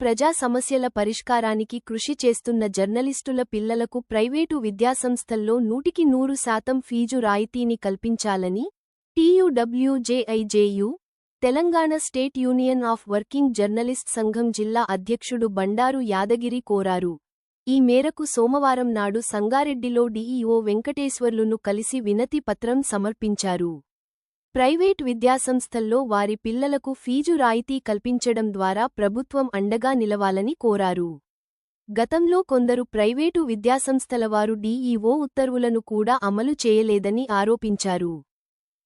ప్రజా సమస్యల పరిష్కారానికి కృషి చేస్తున్న జర్నలిస్టుల పిల్లలకు ప్రైవేటు విద్యాసంస్థల్లో నూటికి నూరు శాతం ఫీజు రాయితీని కల్పించాలని TUWJ IJU Telangana state union of working journalist సంఘం జిల్లా అధ్యక్షుడు బండారు యాదగిరి కోరారు. ఈ మేరకు సోమవారం నాడు సంగారెడ్డిలో డీఈఓ వెంకటేశ్వర్లును కలిసి వినతి పత్రం సమర్పించారు. ప్రైవేట్ విద్యాసంస్థల్లో వారి పిల్లలకు ఫీజు రాయితీ కల్పించడం ద్వారా ప్రభుత్వం అండగా నిలవాలని కోరారు. గతంలో కొందరు ప్రైవేటు విద్యాసంస్థలవారు డీఈఓ ఉత్తర్వులను కూడా అమలు చేయలేదని ఆరోపించారు.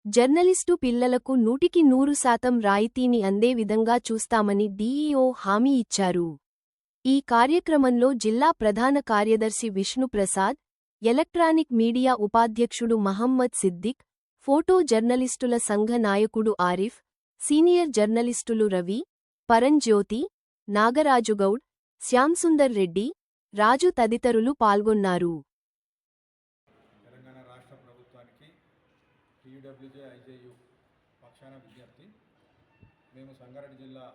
జర్నలిస్టు పిల్లలకు నూటికి నూరు శాతం రాయితీని అందే విధంగా చూస్తామని డీఈఓ హామీ ఇచ్చారు. ఈ కార్యక్రమంలో జిల్లా ప్రధాన కార్యదర్శి విష్ణుప్రసాద్ ఎలక్ట్రానిక్ మీడియా ఉపాధ్యక్షుడు మహమ్మద్ సిద్దిక్ ఫోటో జర్నలిస్టుల సంఘ నాయకుడు ఆరిఫ్ సీనియర్ జర్నలిస్టులు రవి పరంజ్యోతి నాగరాజుగౌడ్ శ్యాంసుందర్ రెడ్డి రాజు తదితరులు పాల్గొన్నారు. తెలంగాణ రాష్ట్ర ప్రభుత్వానికి టీయూడబ్ల్యూజే ఐజేయు పక్షాన విజ్ఞప్తి. మేము సంగారెడ్డి జిల్లా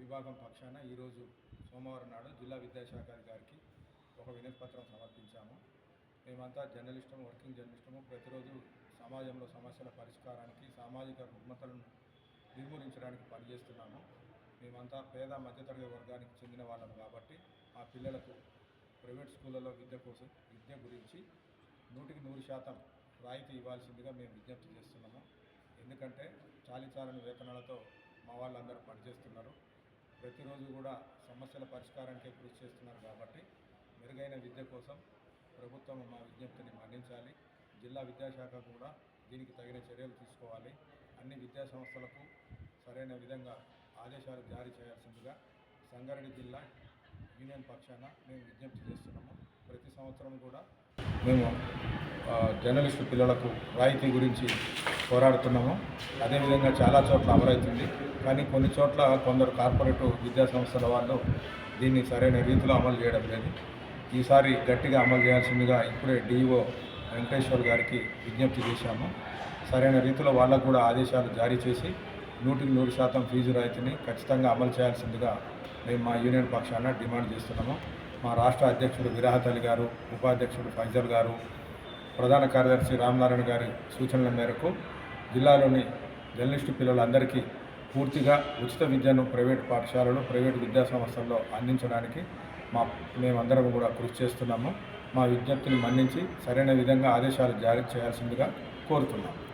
విభాగం పక్షాన ఈరోజు సోమవారం నాడు జిల్లా విద్యాశాఖ అధికారికి ఒక వినతి పత్రం సమర్పించాము. మేమంతా జర్నలిస్టము వర్కింగ్ జర్నలిస్టము ప్రతిరోజు సమాజంలో సమస్యల పరిష్కారానికి సామాజిక రుగ్మతలను నిర్మూలించడానికి పనిచేస్తున్నాము. మేమంతా పేద మధ్యతరగతి వర్గానికి చెందిన వాళ్ళం కాబట్టి మా పిల్లలకు ప్రైవేట్ స్కూళ్ళలో విద్య కోసం విద్య గురించి నూటికి నూరు శాతం రాయితీ ఇవ్వాల్సిందిగా మేము విజ్ఞప్తి చేస్తున్నాము. ఎందుకంటే చాలిచాలని వేతనాలతో మా వాళ్ళందరూ పనిచేస్తున్నారు. ప్రతిరోజు కూడా సమస్యల పరిష్కారానికే కృషి చేస్తున్నారు కాబట్టి మెరుగైన విద్య కోసం ప్రభుత్వం మా విజ్ఞప్తిని మన్నించాలి. జిల్లా విద్యాశాఖ కూడా దీనికి తగిన చర్యలు తీసుకోవాలి. అన్ని విద్యాసంస్థలకు సరైన విధంగా ఆదేశాలు జారీ చేయాల్సిందిగా సంగారెడ్డి జిల్లా యూనియన్ పక్షాన మేము విజ్ఞప్తి చేస్తున్నాము. ప్రతి సంవత్సరం కూడా మేము జర్నలిస్టు పిల్లలకు రాయితీ గురించి పోరాడుతున్నాము. అదేవిధంగా చాలా చోట్ల అమలవుతుంది. కానీ కొన్ని చోట్ల కొందరు కార్పొరేట్ విద్యాసంస్థల వాళ్ళు దీన్ని సరైన రీతిలో అమలు చేయడం లేదు. ఈసారి గట్టిగా అమలు చేయాల్సిందిగా ఇప్పుడే డిఈఓ వెంకటేశ్వర్ గారికి విజ్ఞప్తి చేశాము. సరైన రీతిలో వాళ్ళకు కూడా ఆదేశాలు జారీ చేసి నూటికి నూరు శాతం ఫీజు రాయితీని ఖచ్చితంగా అమలు చేయాల్సిందిగా మేము మా యూనియన్ పక్షాన డిమాండ్ చేస్తున్నాము. మా రాష్ట్ర అధ్యక్షుడు విరాహత్ అలీ గారు ఉపాధ్యక్షుడు ఫైజల్ గారు ప్రధాన కార్యదర్శి రామనారాయణ గారి సూచనల మేరకు జిల్లాలోని జర్నలిస్టు పిల్లలందరికీ పూర్తిగా ఉచిత విద్యను ప్రైవేట్ పాఠశాలలు ప్రైవేట్ విద్యా సంస్థల్లో అందించడానికి మా మేమందరం కూడా కృషి చేస్తున్నాము. మా విజ్ఞప్తిని మన్నించి సరైన విధంగా ఆదేశాలు జారీ చేయాల్సిందిగా కోరుతున్నాము